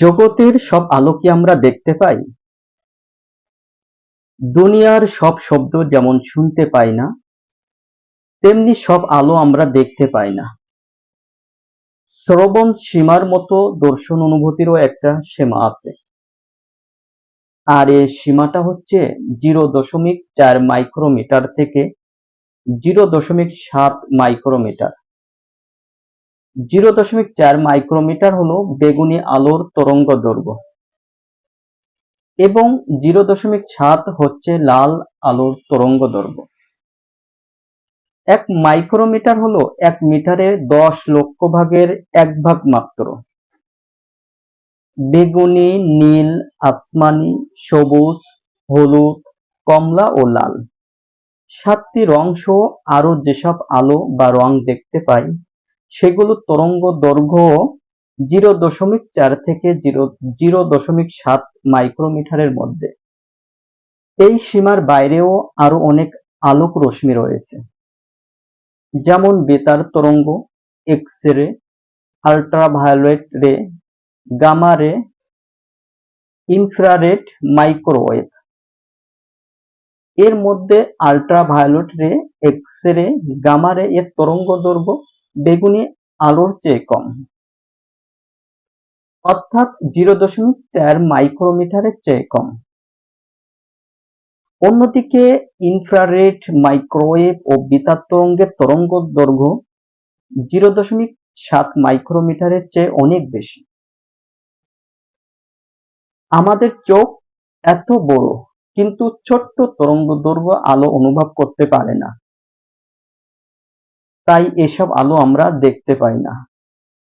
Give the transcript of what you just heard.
জগতের সব আলো কি আমরা দেখতে পাই। দুনিয়ার সব শব্দ যেমন শুনতে পাই না, তেমনি সব আলো আমরা দেখতে পাই না। শ্রবণ সীমার মতো দর্শন অনুভূতিরও একটা সীমা আছে। আর এই সীমাটা হচ্ছে জিরো দশমিক চার মাইক্রোমিটার থেকে জিরো দশমিক সাত মাইক্রোমিটার। জিরো দশমিক চার মাইক্রোমিটার হলো বেগুনি আলোর তরঙ্গ দৈর্ঘ্য। এবং জিরো দশমিক সাত হচ্ছে লাল আলোর তরঙ্গ দৈর্ঘ্য। এক মাইক্রোমিটার হলো এক মিটারের দশ লক্ষ ভাগের এক ভাগ মাত্র। বেগুনি, নীল, আসমানি, সবুজ, হলুদ, কমলা ও লাল। সাতটি রং সহ আরও যেসব আলো বা রং দেখতে পাই সেগুলো তরঙ্গ দৈর্ঘ্য জিরো দশমিক চার থেকে জিরো জিরো দশমিক সাত মাইক্রোমিটারের মধ্যে। এই সীমার বাইরেও আরও অনেক আলোক রশ্মি রয়েছে। যেমন বেতার তরঙ্গ এক্স রে আল্ট্রাভায়োলেট রে গামা রে ইনফ্রারেড মাইক্রোওয়েভ এর মধ্যে আল্ট্রাভায়োলেট রে এক্স রে গামা রে এর তরঙ্গ দৈর্ঘ্য বেগুনি আলোর চেয়ে কম। অর্থাৎ জিরো দশমিক চার মাইক্রোমিটারের চেয়ে কম। অন্যদিকে ইনফ্রারেড মাইক্রোওয়েভ ও বেতার তরঙ্গের তরঙ্গ দৈর্ঘ্য জিরো দশমিক সাত মাইক্রোমিটারের চেয়ে অনেক বেশি। আমাদের চোখ এত বড়, কিন্তু ছোট্ট তরঙ্গ দৈর্ঘ্য আলো অনুভব করতে পারে না। তাই এসব আলো আমরা দেখতে পাই না।